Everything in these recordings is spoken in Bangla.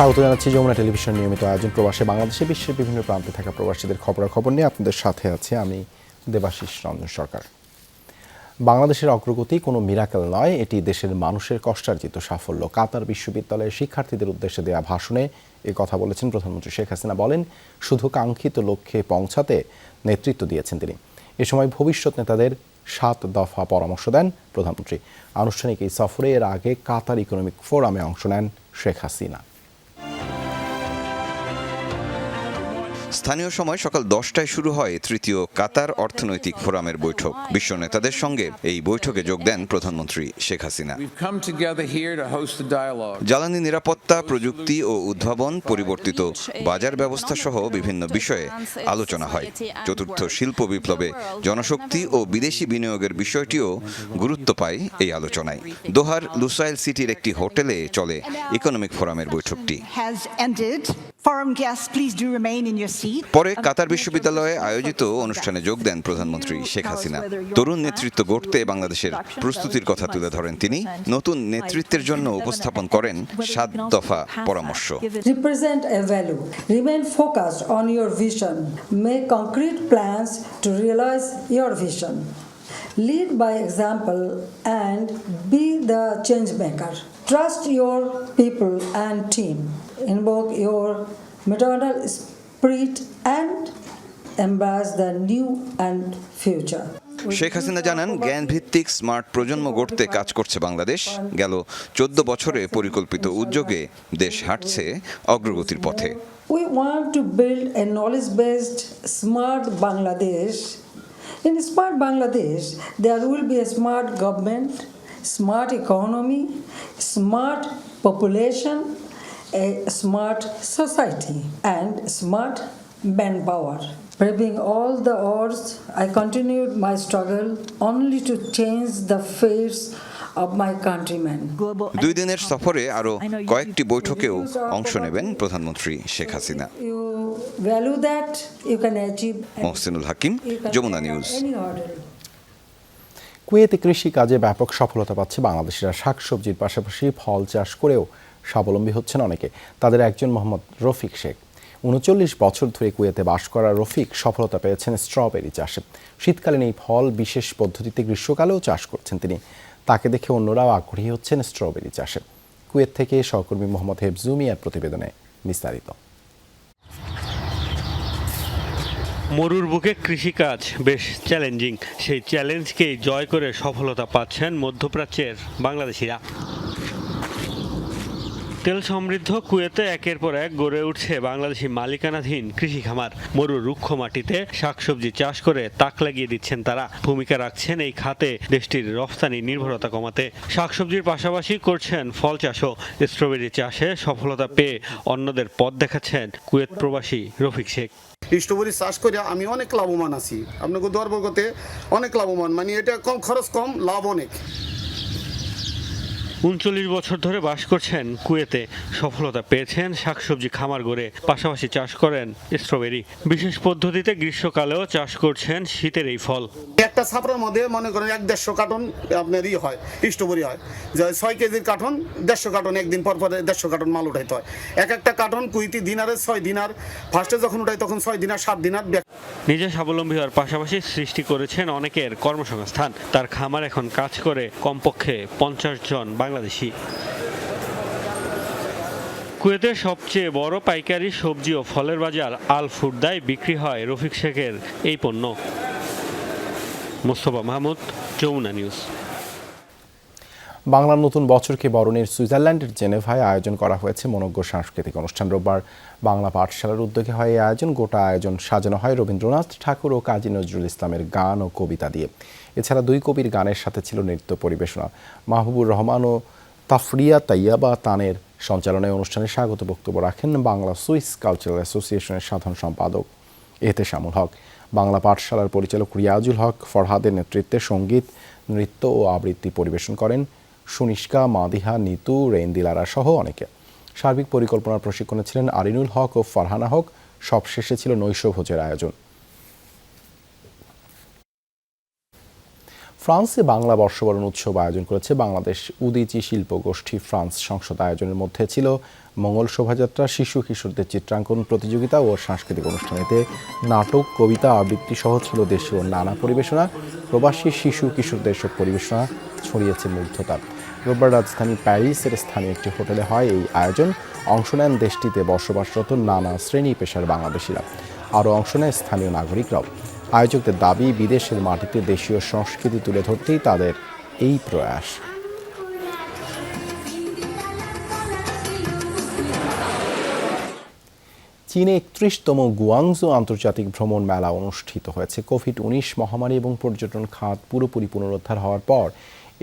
স্বাগত জানাচ্ছি যমুনা টেলিভিশন নিয়মিত আয়োজন প্রবাসে বাংলাদেশে বিশ্বের বিভিন্ন প্রান্তে থাকা প্রবাসীদের খবরাখবর নিয়ে। আপনাদের সাথে আছে আমি দেবাশিস রঞ্জন সরকার। বাংলাদেশের অগ্রগতি কোনো মিরাকেল নয়, এটি দেশের মানুষের কষ্টার্জিত সাফল্য। কাতার বিশ্ববিদ্যালয়ের শিক্ষার্থীদের উদ্দেশ্যে দেওয়া ভাষণে এ কথা বলেছেন প্রধানমন্ত্রী শেখ হাসিনা। বলেন, শুধু কাঙ্ক্ষিত লক্ষ্যে পৌঁছাতে নেতৃত্ব দিয়েছেন তিনি। এ সময় ভবিষ্যৎ নেতাদের সাত দফা পরামর্শ দেন প্রধানমন্ত্রী। আনুষ্ঠানিক এই সফরে এর আগে কাতার ইকোনমিক ফোরামে অংশ নেন শেখ হাসিনা। স্থানীয় সময় সকাল দশটায় শুরু হয় তৃতীয় কাতার অর্থনৈতিক ফোরামের বৈঠক। বিশ্ব নেতাদের সঙ্গে এই বৈঠকে যোগ দেন প্রধানমন্ত্রী শেখ হাসিনা. জ্বালানি নিরাপত্তা প্রযুক্তি ও উদ্ভাবন পরিবর্তিত বাজার ব্যবস্থা সহ বিভিন্ন বিষয়ে আলোচনা হয়। চতুর্থ শিল্প বিপ্লবে জনশক্তি ও বিদেশি বিনিয়োগের বিষয়টিও গুরুত্ব পায় এই আলোচনায়। দোহার লুসাইল সিটির একটি হোটেলে চলে ইকোনমিক ফোরামের বৈঠকটি। পরে কাতার বিশ্ববিদ্যালয়ে আয়োজিত অনুষ্ঠানে যোগ দেন প্রধানমন্ত্রী শেখ হাসিনা। তরুণ নেতৃত্ব গড়তে বাংলাদেশের প্রস্তুতির কথা তুলে ধরেন তিনি। নতুন নেতৃত্বের জন্য উপস্থাপন করেন সাত দফা পরামর্শ। Represent a value remain focused on your vision make concrete plans to realise your vision lead by example and be the change maker trust your people and team invoke your maternal spirit and embrace the new and future. Sheikh Hasina জানান জ্ঞান ভিত্তিক স্মার্ট প্রজন্ম গড়তে কাজ করছে বাংলাদেশ। গেল চোদ্দ বছরে পরিকল্পিত উদ্যোগে দেশ হাঁটছে অগ্রগতির পথে। We want to build a knowledge based smart Bangladesh in smart Bangladesh there will be a smart government smart economy smart population a smart society, and smart manpower. Braving all the odds, I continued my struggle only to change the fates of my countrymen. দুই দিনের সফরে আরও কয়েকটি বৈঠকেও অংশ নেবেন প্রধানমন্ত্রী Sheikh Hasina You value that, you can achieve. Mohsinul Hakim Jamuna news কুয়েতে কৃষি কাজে ব্যাপক সফলতা পাচ্ছে বাংলাদেশিরা শাকসবজির পাশাপাশি ফল চাষ করেও স্বাবলম্বী হচ্ছেন অনেকে। তাদের একজন মোহাম্মদ রফিক শেখ। উনচল্লিশ বছর ধরে কুয়েতে বাস করা রফিক সফলতা পেয়েছেন স্ট্রবেরি চাষে। শীতকালীন এই ফল বিশেষ পদ্ধতিতে গ্রীষ্মকালেও চাষ করছেন তিনি। তাকে দেখে অন্যরাও আগ্রহী হচ্ছেন স্ট্রবেরি চাষে। কুয়েত থেকে সহকর্মী মোহাম্মদ হেফজু মিয়ার প্রতিবেদনে বিস্তারিত। মরুর বুকে কৃষিকাজ বেশ চ্যালেঞ্জিং। সেই চ্যালেঞ্জকেই জয় করে সফলতা পাচ্ছেন মধ্যপ্রাচ্যের বাংলাদেশিরা। তেল সমৃদ্ধ কুয়েতে একের পর এক গড়ে উঠছে বাংলাদেশি মালিকানাধীন কৃষি খামার। মরুর রুক্ষ মাটিতে শাকসবজি চাষ করে তাক লাগিয়ে দিচ্ছেন তারা। ভূমিকা রাখছেন এই খাতে দেশটির রফতানি নির্ভরতা কমাতে। শাকসবজির পাশাপাশি করছেন ফল চাষও। স্ট্রবেরি চাষে সফলতা পেয়ে অন্যদের পথ দেখাচ্ছেন কুয়েত প্রবাসী রফিক শেখ। স্ট্রবেরি চাষ করে আমি অনেক লাভবান আছি। আপনাকে দরবগতে অনেক লাভবান। মানে এটা কম খরচ কম, লাভ অনেক। উনচল্লিশ বছর ধরে বাস করছেন কুয়েতে। সফলতা পেয়েছেন শাকসবজি খামার গড়ে পাশাপাশি চাষ করেন স্ট্রবেরি। বিশেষ পদ্ধতিতে গ্রীষ্মকালেও চাষ করছেন শীতের এই ফল। একটা ছাপড়ার মধ্যে মনে করেন এক দেড়শো কার্টন আপনার ই হয় স্ট্রবেরি হয়। যে ছয় কেজির কার্টন দেড়শো কার্টন একদিন পর পরে দেড়শো কার্টন মাল উঠাইতে হয়। এক একটা কার্টন কুইতি দিনারে ছয় দিনার ফার্স্টে যখন উঠাই তখন ছয় দিনার সাত দিনার নিজে স্বাবলম্বী হওয়ার পাশাপাশি সৃষ্টি করেছেন অনেকের কর্মসংস্থান। তার খামার এখন কাজ করে কমপক্ষে পঞ্চাশ জন বাংলাদেশি। কুয়েতের সবচেয়ে বড় পাইকারি সবজি ও ফলের বাজার আল ফুরদায় বিক্রি হয় রফিক শেখের এই পণ্য। মোস্তফা মাহমুদ, যমুনা নিউজ। বাংলার নতুন বছরকে বরণের সুইজারল্যান্ডের জেনেভায় আয়োজন করা হয়েছে মনজ্ঞ সাংস্কৃতিক অনুষ্ঠান। রোববার বাংলা পাঠশালার উদ্যোগে হয় এই আয়োজন। গোটা আয়োজন সাজানো হয় রবীন্দ্রনাথ ঠাকুর ও কাজী নজরুল ইসলামের গান ও কবিতা দিয়ে। এছাড়া দুই কবির গানের সাথে ছিল নৃত্য পরিবেশনা। মাহবুবুর রহমান ও তাফরিয়া তাইয়াবা তানের সঞ্চালনায় অনুষ্ঠানে স্বাগত বক্তব্য রাখেন বাংলা সুইস কালচারাল অ্যাসোসিয়েশনের সাধারণ সম্পাদক এতে শামুল হক। বাংলা পাঠশালার পরিচালক রিয়াজুল হক ফরহাদের নেতৃত্বে সংগীত, নৃত্য ও আবৃত্তি পরিবেশন করেন সুনিষ্কা, মাদিহা, নিতু রেন্দিলারা সহ অনেকে। সার্বিক পরিকল্পনার প্রশিক্ষণে ছিলেন আরিনুল হক ও ফারহানা হক। সবশেষে ছিল নৈশভোজের আয়োজন। ফ্রান্সে বাংলা বর্ষবরণ উৎসব আয়োজন করেছে বাংলাদেশ উদীচী শিল্প গোষ্ঠী ফ্রান্স। সংসদ আয়োজনের মধ্যে ছিল মঙ্গল শোভাযাত্রা, শিশু কিশোরদের চিত্রাঙ্কন প্রতিযোগিতা ও সাংস্কৃতিক অনুষ্ঠানেতে নাটক, কবিতা, আবৃত্তি সহ ছিল দেশীয় নানা পরিবেশনা। প্রবাসী শিশু কিশোরদের সব পরিবেশনা ছড়িয়েছে মুগ্ধতা রোববার রাজধানী প্যারিসের স্থানীয় একটি হোটেলে হয় এই আয়োজন। অংশ নেন দেশটিতে বসবাসরত নানা শ্রেণি পেশার বাংলাদেশিরা। আরও অংশ নেয় স্থানীয় নাগরিকরাও। আয়োজকদের দাবি, বিদেশের মাটিতে দেশীয় সংস্কৃতি তুলে ধরতেই তাদের এই প্রয়াস। চীনে একত্রিশতম গুয়াংজো আন্তর্জাতিক ভ্রমণ মেলা অনুষ্ঠিত হয়েছে। কোভিড উনিশ মহামারী এবং পর্যটন খাত পুরোপুরি পুনরুদ্ধার হওয়ার পর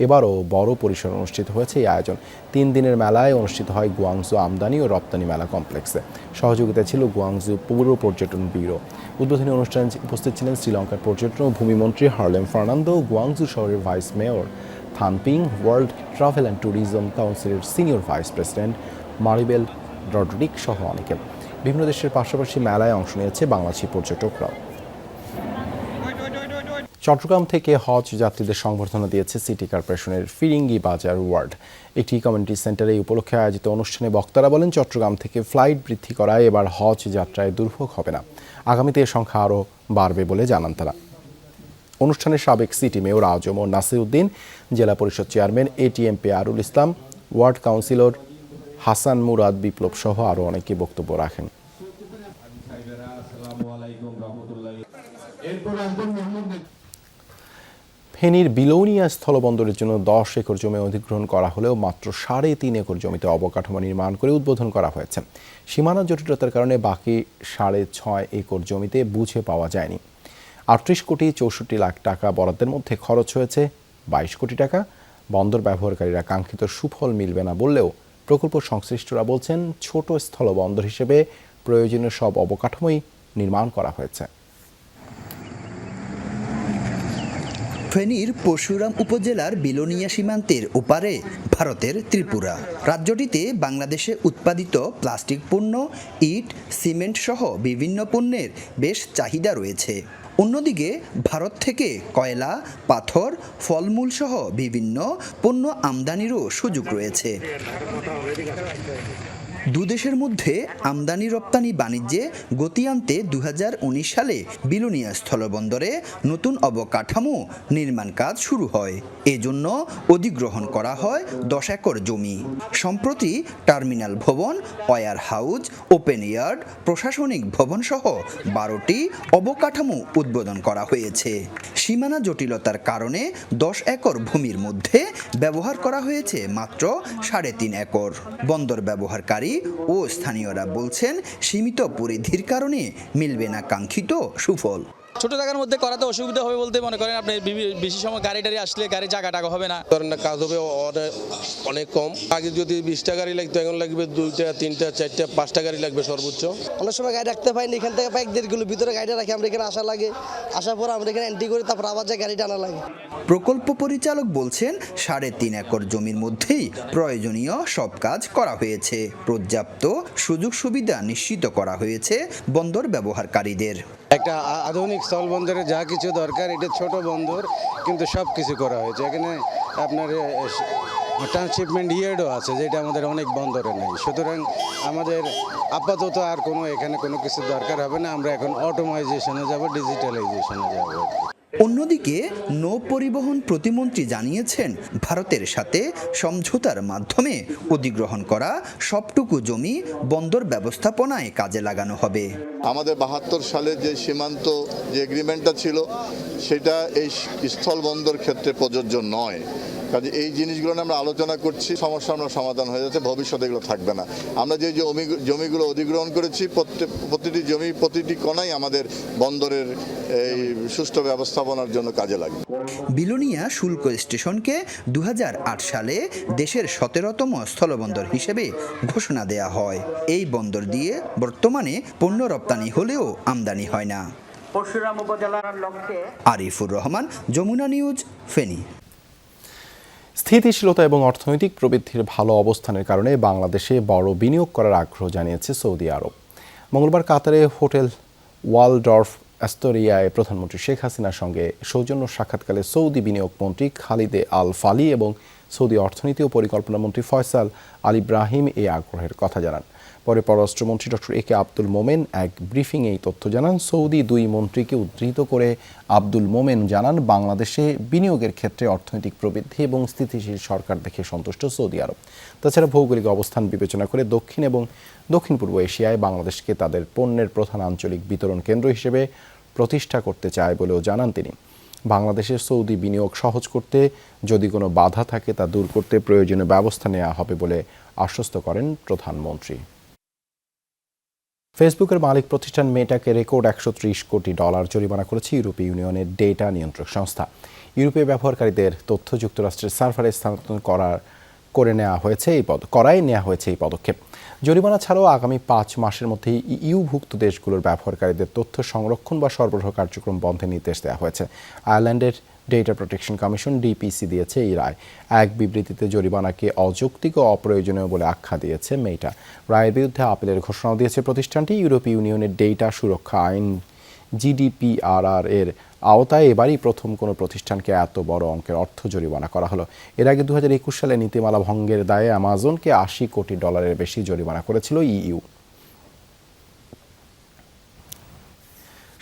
এবারও বড় পরিসর অনুষ্ঠিত হয়েছে এই আয়োজন। তিন দিনের মেলায় অনুষ্ঠিত হয় গুয়াংজু আমদানি ও রপ্তানি মেলা কমপ্লেক্সে। সহযোগিতা ছিল গুয়াংজু পৌর পর্যটন ব্যুরো। উদ্বোধনী অনুষ্ঠানে উপস্থিত ছিলেন শ্রীলঙ্কার পর্যটন ও ভূমিমন্ত্রী হার্লেম ফার্নান্দো, গুয়াংজু শহরের ভাইস মেয়র থানপিং, ওয়ার্ল্ড ট্রাভেল অ্যান্ড ট্যুরিজম কাউন্সিলের senior vice president Maribel Rodriguez সহ অনেকে। বিভিন্ন দেশের পাশাপাশি মেলায় অংশ নিয়েছে বাংলাদেশি পর্যটকরাও। চট্টগ্রাম থেকে হজ যাত্রীদের সংবর্ধনা দিয়েছে সিটি কর্পোরেশনের ফিরিঙ্গি বাজার ওয়ার্ড। একটি কমিউনিটি সেন্টারে এই উপলক্ষে আয়োজিত অনুষ্ঠানে বক্তারা বলেন, চট্টগ্রাম থেকে ফ্লাইট বৃদ্ধি করায় এবার হজ যাত্রায় দুর্ভোগ হবে না। আগামীতে এ সংখ্যা আরও বাড়বে বলে জানান তারা। অনুষ্ঠানে সাবেক সিটি মেয়র আজম ও নাসিরউদ্দিন, জেলা পরিষদ চেয়ারম্যান এটিএমপি আরুল ইসলাম, ওয়ার্ড কাউন্সিলর হাসান মুরাদ বিপ্লব সহ আরও অনেকে বক্তব্য রাখেন। ফেনীর বিলৌনিয়া স্থলবন্দরের জন্য দশ একর জমি অধিগ্রহণ করা হলেও মাত্র সাড়ে তিন একর জমিতে অবকাঠামো নির্মাণ করে উদ্বোধন করা হয়েছে। সীমানা জটিলতার কারণে বাকি সাড়ে ছয় একর জমিতে বুঝে পাওয়া যায়নি। আটত্রিশ কোটি চৌষট্টি লাখ টাকা বরাদ্দের মধ্যে খরচ হয়েছে। বাইশ কোটি টাকা বন্দর ব্যবহারকারীরা কাঙ্ক্ষিত সুফল মিলবে না বললেও প্রকল্প সংশ্লিষ্টরা বলছেন, ছোট স্থলবন্দর হিসেবে প্রয়োজনীয় সব অবকাঠামোই নির্মাণ করা হয়েছে। ফেনীর পরশুরাম উপজেলার বিলোনিয়া সীমান্তের ওপারে, ভারতের ত্রিপুরা। রাজ্যটিতে বাংলাদেশে উৎপাদিত প্লাস্টিক পণ্য, ইট, সিমেন্ট সহ বিভিন্ন পণ্যের বেশ চাহিদা রয়েছে। অন্যদিকে, ভারত থেকে কয়লা, পাথর, ফলমূল সহ বিভিন্ন পণ্য আমদানিরও সুযোগ রয়েছে। দুদেশের মধ্যে আমদানি রপ্তানি বাণিজ্যে গতি আনতে দু হাজার উনিশ সালে বিলুনিয়া স্থলবন্দরে নতুন অবকাঠামো নির্মাণ কাজ শুরু হয়। এজন্য অধিগ্রহণ করা হয় দশ একর জমি। সম্প্রতি টার্মিনাল ভবন ওয়ার হাউস, ওপেন ইয়ার্ড, প্রশাসনিক ভবন সহ বারোটি অবকাঠামো উদ্বোধন করা হয়েছে। সীমানা জটিলতার কারণে দশ একর ভূমির মধ্যে ব্যবহার করা হয়েছে মাত্র সাড়ে তিন একর। বন্দর ব্যবহারকারী ও স্থানীয়রা বলছেন সীমিত পরিধির কারণে মিলবে না কাঙ্ক্ষিত সুফল। ছোট জায়গার মধ্যে করাতে অসুবিধা হবে বলতে মনে করেন আপনি বেশি সময় গাড়ি টাড়ি আসলে গাড়ি জায়গা টাকা হবে না। ধরেন না কাজ হবে অনেক কম। আগে যদি বিশটা গাড়ি লাগতো এখন লাগবে দুইটা তিনটা চারটা পাঁচটা গাড়ি লাগবে সর্বোচ্চ। অনেক সময় গাড়ি রাখতে পাইনি এখান থেকে পাইক দেড় কিলো ভিতরে গাড়িটা রাখি আমরা এখানে আসা লাগে। আসার পর আমরা এখানে এন্ট্রি করি তারপর আবার যায় গাড়িটা আনা লাগে। প্রকল্প পরিচালক বলছেন সাড়ে তিন একর জমির মধ্যেই প্রয়োজনীয় সব কাজ করা হয়েছে। পর্যাপ্ত সুযোগ সুবিধা নিশ্চিত করা হয়েছে বন্দর ব্যবহারকারীদের। একটা আ- আধুনিক স্থলবন্দরে যা কিছু দরকার, এটা ছোট বন্দর, কিন্তু সব কিছু করা হয়েছে। এখানে আপনার ট্রান্সশিপমেন্ট ইয়ার্ডও আছে, যেটা আমাদের অনেক বন্দরে নেই। সুতরাং আমাদের আপাতত আর কোনো, এখানে কোনো কিছু দরকার হবে না। আমরা এখন অটোমাইজেশনে যাব ডিজিটালাইজেশনে যাব। অন্যদিকে নৌ পরিবহন প্রতিমন্ত্রী জানিয়েছেন, ভারতের সাথে সমঝোতার মাধ্যমে অধিগ্রহণ করা সবটুকু জমি বন্দর ব্যবস্থাপনায় কাজে লাগানো হবে। আমাদের বাহাত্তর সালে যে সীমান্ত যে এগ্রিমেন্টটা ছিল, সেটা এই স্থল বন্দর ক্ষেত্রে প্রযোজ্য নয়। কাজে এই জিনিসগুলো নিয়ে আমরা আলোচনা করছি সমস্যা আমরা সমাধান হয়ে যাচ্ছে ভবিষ্যতে এগুলো থাকবে না। আমরা যে জমি জমিগুলো অধিগ্রহণ করেছি প্রত্যেক প্রতিটি জমি প্রতিটি কোনাই আমাদের বন্দরের এই সুষ্ঠু ব্যবস্থাপনার জন্য কাজে লাগবে। বিলোনিয়া শুল্ক স্টেশনকে দুহাজার আট সালে দেশের সতেরোতম স্থলবন্দর হিসেবে ঘোষণা দেয়া হয়। এই বন্দর দিয়ে বর্তমানে পণ্য রপ্তানি হলেও আমদানি হয় না। পরশুরাম উপজেলার লক্ষ্যে আরিফুর রহমান যমুনা নিউজ ফেনী। স্থিতিশীলতা এবং অর্থনৈতিক প্রবৃদ্ধির ভালো অবস্থানের কারণে বাংলাদেশে বড় বিনিয়োগ করার আগ্রহ জানিয়েছে সৌদি আরব। মঙ্গলবার কাতারে হোটেল ওয়ালডর্ফ অ্যাস্তোরিয়ায় প্রধানমন্ত্রী শেখ হাসিনার সঙ্গে সৌজন্য সাক্ষাৎকালে সৌদি বিনিয়োগ মন্ত্রী খালিদে আল ফালি এবং সৌদি অর্থনীতি ও পরিকল্পনা মন্ত্রী ফয়সাল আল ইব্রাহিম এই আগ্রহের কথা জানান। পরে পররাষ্ট্রমন্ত্রী ডক্টর এ কে আব্দুল মোমেন এক ব্রিফিংয়ে এই তথ্য জানান। সৌদি দুই মন্ত্রীকে উদ্ধৃত করে আব্দুল মোমেন জানান, বাংলাদেশে বিনিয়োগের ক্ষেত্রে অর্থনৈতিক প্রবৃদ্ধি এবং স্থিতিশীল সরকার দেখে সন্তুষ্ট সৌদি আরব। তাছাড়া ভৌগোলিক অবস্থান বিবেচনা করে দক্ষিণ এবং দক্ষিণ পূর্ব এশিয়ায় বাংলাদেশকে তাদের পণ্যের প্রধান আঞ্চলিক বিতরণ কেন্দ্র হিসেবে প্রতিষ্ঠা করতে চায় বলেও জানান তিনি। বাংলাদেশের সৌদি বিনিয়োগ সহজ করতে যদি কোনো বাধা থাকে তা দূর করতে প্রয়োজনীয় ব্যবস্থা নেওয়া হবে বলে আশ্বস্ত করেন প্রধানমন্ত্রী। ফেসবুকের মালিক প্রতিষ্ঠান মেটাকে রেকর্ড একশো ত্রিশ কোটি ডলার জরিমানা করেছে ইউরোপীয় ইউনিয়নের ডেটা নিয়ন্ত্রক সংস্থা। ইউরোপীয় ব্যবহারকারীদের তথ্য যুক্তরাষ্ট্রের সার্ভারে স্থানান্তর করার, করে নেওয়া হয়েছে এই পদ করায় নেওয়া হয়েছে এই পদক্ষেপ। জরিমানা ছাড়াও আগামী পাঁচ মাসের মধ্যে ইউভুক্ত দেশগুলোর ব্যবহারকারীদের তথ্য সংরক্ষণ বা সরবরাহ কার্যক্রম বন্ধের নির্দেশ দেওয়া হয়েছে। আয়ারল্যান্ডের ডেটা প্রোটেকশন কমিশন ডিপিসি দিয়েছে এই রায়। এক বিবৃতিতে জরিমানাকে অযৌক্তিক ও অপ্রয়োজনীয় বলে আখ্যা দিয়েছে মেইটা রায়ের বিরুদ্ধে আপিলের ঘোষণাও দিয়েছে প্রতিষ্ঠানটি। ইউরোপীয় ইউনিয়নের ডেটা সুরক্ষা আইন জিডিপিআরআর এর আওতায় এবারই প্রথম কোনো প্রতিষ্ঠানকে এত বড় অঙ্কের অর্থ জরিমানা করা হলো। এর আগে দু হাজার একুশ সালে নীতিমালা ভঙ্গের দায়ে অ্যামাজনকে আশি কোটি ডলারের বেশি জরিমানা করেছিল ইইউ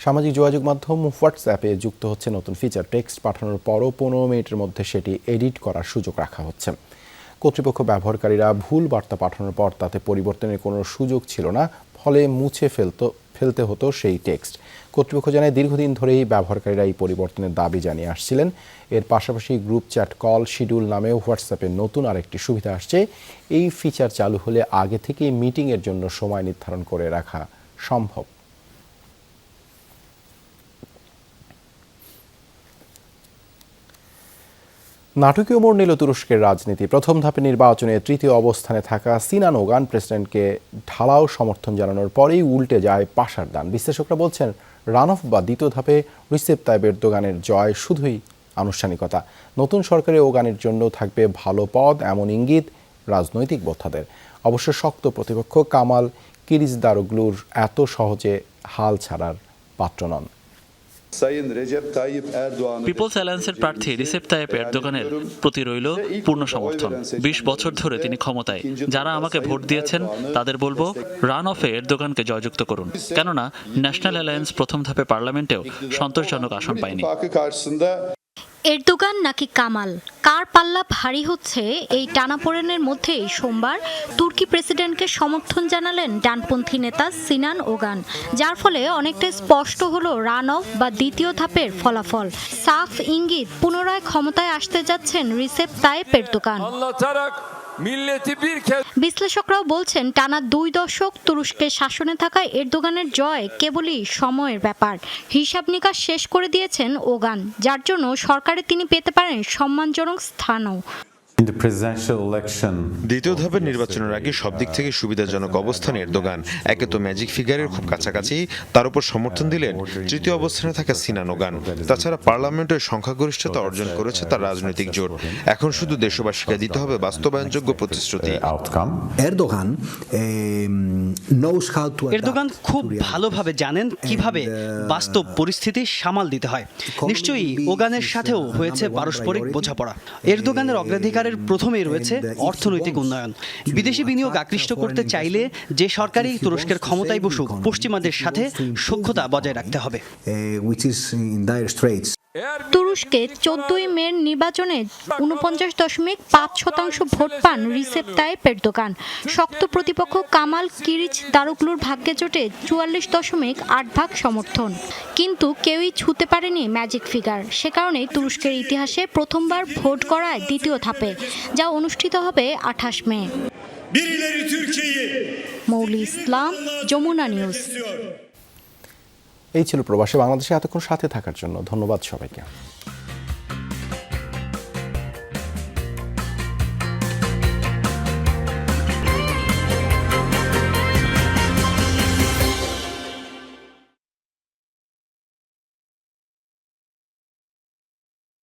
সামাজিক যোগাযোগ মাধ্যম হোয়াটসঅ্যাপে যুক্ত হচ্ছে নতুন ফিচার টেক্সট পাঠানোর পরও পনেরো মিনিটের মধ্যে সেটি এডিট করার সুযোগ রাখা হচ্ছে। কর্তৃপক্ষ ব্যবহারকারীরা ভুল বার্তা পাঠানোর পর তাতে পরিবর্তনের কোনো সুযোগ ছিল না, ফলে মুছে ফেলতো, ফেলতে হতো সেই টেক্সট কর্তৃপক্ষ জানায়, দীর্ঘদিন ধরেই ব্যবহারকারীরা এই পরিবর্তনের দাবি জানিয়ে আসছিলেন। এর পাশাপাশি গ্রুপ চ্যাট কল শিডিউল নামেও হোয়াটসঅ্যাপে নতুন আরেকটি সুবিধা আসছে। এই ফিচার চালু হলে আগে থেকেই মিটিংয়ের জন্য সময় নির্ধারণ করে রাখা সম্ভব। নাটকীয় মোড় নিল তুরস্কের রাজনীতি। প্রথম ধাপে নির্বাচনে তৃতীয় অবস্থানে থাকা সিনান ওগান প্রেসিডেন্টকে ঢালাও সমর্থন জানানোর পরেই উল্টে যায় পাশার দান। বিশ্লেষকরা বলছেন, রান অফ বা দ্বিতীয় ধাপে রিসেপ তাইবের দোগানের জয় শুধুই আনুষ্ঠানিকতা। নতুন সরকারে ওগানের জন্য থাকবে ভালো পদ, এমন ইঙ্গিত রাজনৈতিক বোদ্ধাদের অবশ্য শক্ত প্রতিপক্ষ কামাল কিরিজদারোগ্লুর এত সহজে হাল ছাড়ার পাত্র নন। পিপলস অ্যালায়েন্সের প্রার্থী রিসেপ তাইপ এরদোগানের প্রতি রইল পূর্ণ সমর্থন। বিশ বছর ধরে তিনি ক্ষমতায়। যারা আমাকে ভোট দিয়েছেন তাদের বলব রান অফে এরদোগানকে জয়যুক্ত করুন। কেননা ন্যাশনাল অ্যালায়েন্স প্রথম ধাপে পার্লামেন্টেও সন্তোষজনক আসন পায়নি। এরদোগান নাকি কামাল? কার পাল্লা ভারী হচ্ছে? এই টানাপোড়েনের মধ্যেই সোমবার তুর্কি প্রেসিডেন্টকে সমর্থন জানালেন ডানপন্থী নেতা সিনান ওগান, যার ফলে অনেকটা স্পষ্ট হলো রান অফ বা দ্বিতীয় ধাপের ফলাফল। সাফ ইঙ্গিত, পুনরায় ক্ষমতায় আসতে যাচ্ছেন রিসেপ তাইপ এরদোগান। বিশ্লেষকরাও বলছেন, টানা দুই দশক তুরস্কের শাসনে থাকা এরদোগানের জয় কেবলই সময়ের ব্যাপার। হিসাব নিকাশ শেষ করে দিয়েছেন ওগান, যার জন্য সরকারে তিনি পেতে পারেন সম্মানজনক স্থানও। দ্বিতীয় ধাপের নির্বাচনের আগে সব দিক থেকে সুবিধাজনক অবস্থানে এরদোগান। একে তো ম্যাজিক ফিগারের খুব কাছাকাছি তার উপর সমর্থন দিলেন তৃতীয় অবস্থানে থাকা সিনান ওগান তাছাড়া পার্লামেন্টের সংখ্যাগরিষ্ঠতা অর্জন করেছে তার রাজনৈতিক জোট। এখন শুধু দেশবাসীকে দিতে হবে বাস্তবায়নযোগ্য প্রতিশ্রুতি। এরদোগান এরদোগান খুব ভালোভাবে জানেন কীভাবে বাস্তব পরিস্থিতি সামাল দিতে হয়। নিশ্চয়ই ওগানের সাথেও হয়েছে পারস্পরিক বোঝাপড়া। এরদোগানের অগ্রাধিকারের প্রথমেই রয়েছে অর্থনৈতিক উন্নয়ন। বিদেশি বিনিয়োগ আকৃষ্ট করতে চাইলে যে সরকারি তুরস্কের ক্ষমতায় বসুক পশ্চিমাদের সাথে সখ্যতা বজায় রাখতে হবে। তুরস্কে চোদ্দই মের নির্বাচনে উনপঞ্চাশ দশমিক পাঁচ শতাংশ ভোট পান রিসেপ তাইপ এরদোগান। শক্ত প্রতিপক্ষ কামাল কিরিচ দারুকলুর ভাগ্যে জোটে চুয়াল্লিশ দশমিক আট ভাগ সমর্থন। কিন্তু কেউই ছুতে পারেনি ম্যাজিক ফিগার। সে কারণে তুরস্কের ইতিহাসে প্রথমবার ভোট করায় দ্বিতীয় ধাপে যা অনুষ্ঠিত হবে আঠাশ মে। মৌলি ইসলাম যমুনা নিউজ। এই ছিল প্রবাসী বাংলাদেশে এতক্ষণ সাথে থাকার জন্য। ধন্যবাদ সবাইকে।